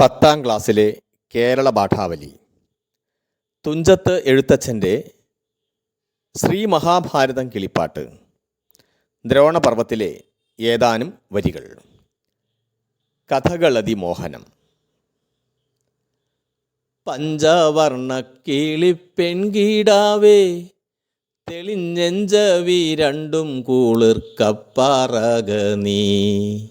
പത്താം ക്ലാസ്സിലെ കേരള പാഠാവലി. തുഞ്ചത്ത് എഴുത്തച്ഛന്റെ ശ്രീ മഹാഭാരതം കിളിപ്പാട്ട്. ദ്രോണപർവത്തിലെ ഏതാനും വരികൾ. കഥകളതി മോഹനം പഞ്ചവർണ കിളിപ്പെൺകീടാവേ തെളിഞ്ഞെഞ്ചവി രണ്ടും കൂളിർക്കപ്പാറക നീ.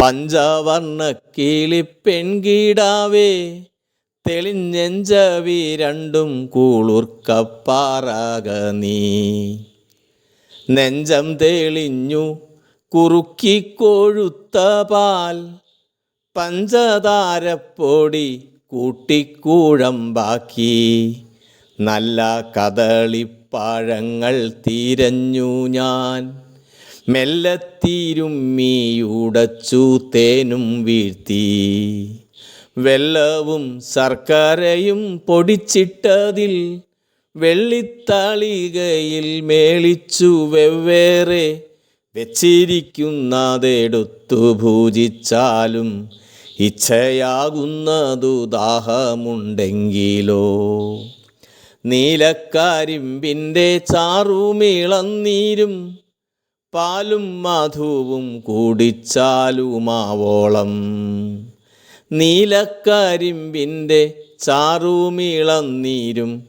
പഞ്ചവർണ കിളിപ്പെൺകീടാവേ തെളിഞ്ഞെഞ്ചവി രണ്ടും കൂളുർക്കപ്പാറാക നീ. നെഞ്ചം തെളിഞ്ഞു കുറുക്കിക്കൊഴുത്ത പാൽ പഞ്ചതാരപ്പൊടി കൂട്ടിക്കൂഴമ്പാക്കി. നല്ല കദളിപ്പഴങ്ങൾ തിരഞ്ഞു ഞാൻ. മെല്ലത്തിരുമ്മിയുടച്ചു തേനും വീഴ്ത്തി. വെള്ളവും ശർക്കരയും പൊടിച്ചിട്ടതിൽ വെള്ളിത്താളികയിൽ മേളിച്ചു വെവ്വേറെ വെച്ചിരിക്കുന്നതെടുത്തു പൂജിച്ചാലും ഇച്ഛയാകുന്നതു ദാഹമുണ്ടെങ്കിലോ. നീലക്കരിമ്പിന്റെ ചാറുമിളന്നീരും പാലും മധുവും കൂടിച്ചാലുമാവോളം. നീലക്കരിമ്പിന്റെ ചാറുമിളന്നീരും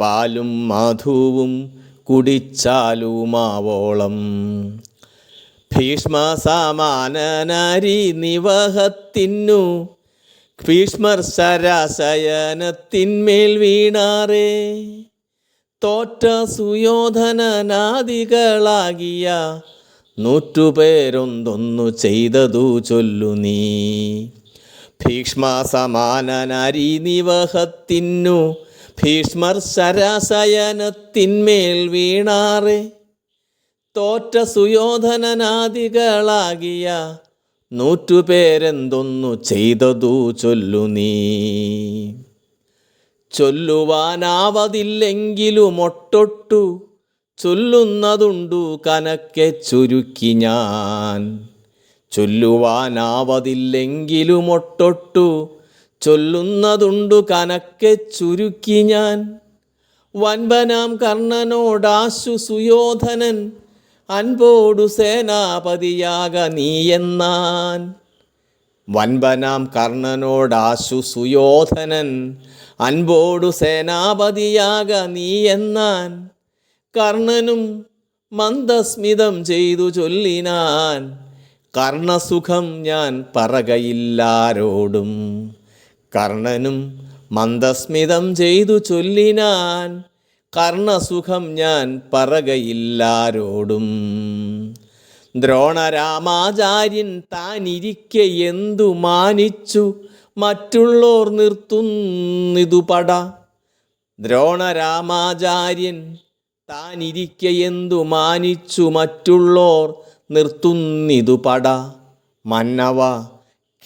പാലും മധുവും കുടിച്ചാലുമാവോളം. ഭീഷ്മസമാനനരി നിവഹത്തിന്നു നിവഹത്തിനു ഭീഷ്മർ ശരാശയനത്തിന്മേൽ വീണാറേ. തോറ്റ സുയോധനനാദികളാകിയ നൂറ്റുപേരൊന്തൊന്നു ചെയ്തതു ചൊല്ലു നീ. ഭീഷ്മ സമാനനരി ഭീഷ്മർ ശരാശയനത്തിന്മേൽ വീണാറേ. തോറ്റ സുയോധനനാദികളാകിയ നൂറ്റുപേരെന്തൊന്നു ചെയ്തതു ചൊല്ലു നീ. ചൊല്ലുവാനാവതില്ലെങ്കിലും ഒട്ടൊട്ടു ചൊല്ലുന്നതുണ്ടു കനക്കെ ചുരുക്കി ഞാൻ. ചൊല്ലുവാനാവതില്ലെങ്കിലും ഒട്ടൊട്ടു ചൊല്ലുന്നതുണ്ടു കനക്കെ ചുരുക്കി ഞാൻ. വൻപനാം കർണനോടാശു സുയോധനൻ. അൻപോടു സേനാപതിയാക നീയെന്നാൻ. വൻപനാം കർണനോടാശു സുയോധനൻ അൻപോടു സേനാപതിയാക നീയെന്നാൻ കർണനും മന്ദസ്മിതം ചെയ്തു ചൊല്ലിനാൻ. കർണസുഖം ഞാൻ പറകയില്ലാരോടും. കർണനും മന്ദസ്മിതം ചെയ്തു ചൊല്ലിനാൻ. കർണസുഖം ഞാൻ പറകയില്ലാരോടും. ദ്രോണരാമാചാര്യൻ താനിരിക്കെ എന്തു മാനിച്ചു? മറ്റുള്ളോർ നിർത്തുന്നിതു പട. ദ്രോണരാമാചാര്യൻ താനിരിക്കെ എന്തു മാനിച്ചു? മറ്റുള്ളോർ നിർത്തുന്നിതു പട. മന്നവ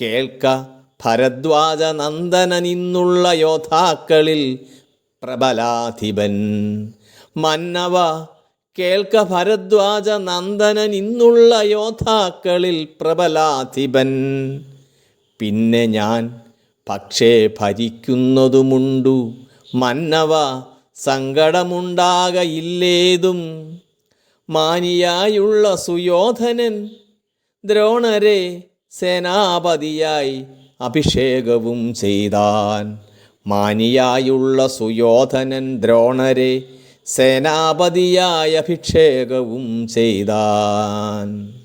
കേൾക്ക. ഭരദ്വാജ നന്ദന നിന്നുള്ള യോദ്ധാക്കളിൽ പ്രബലാധിപൻ. മന്നവ കേൾക്ക ഭരദ്വാജ നന്ദനൻ ഇന്നുള്ള യോദ്ധാക്കളിൽ പ്രബലാധിപൻ. പിന്നെ ഞാൻ പക്ഷേ ഭരിക്കുന്നതുമുണ്ടു. മന്നവ സങ്കടമുണ്ടാകയില്ലേതും. മാനിയായുള്ള സുയോധനൻ ദ്രോണരെ സേനാപതിയായി അഭിഷേകവും ചെയ്താൻ. മാനിയായുള്ള സുയോധനൻ ദ്രോണരെ സേനാപതിയായി അഭിഷേകവും ചെയ്താൻ.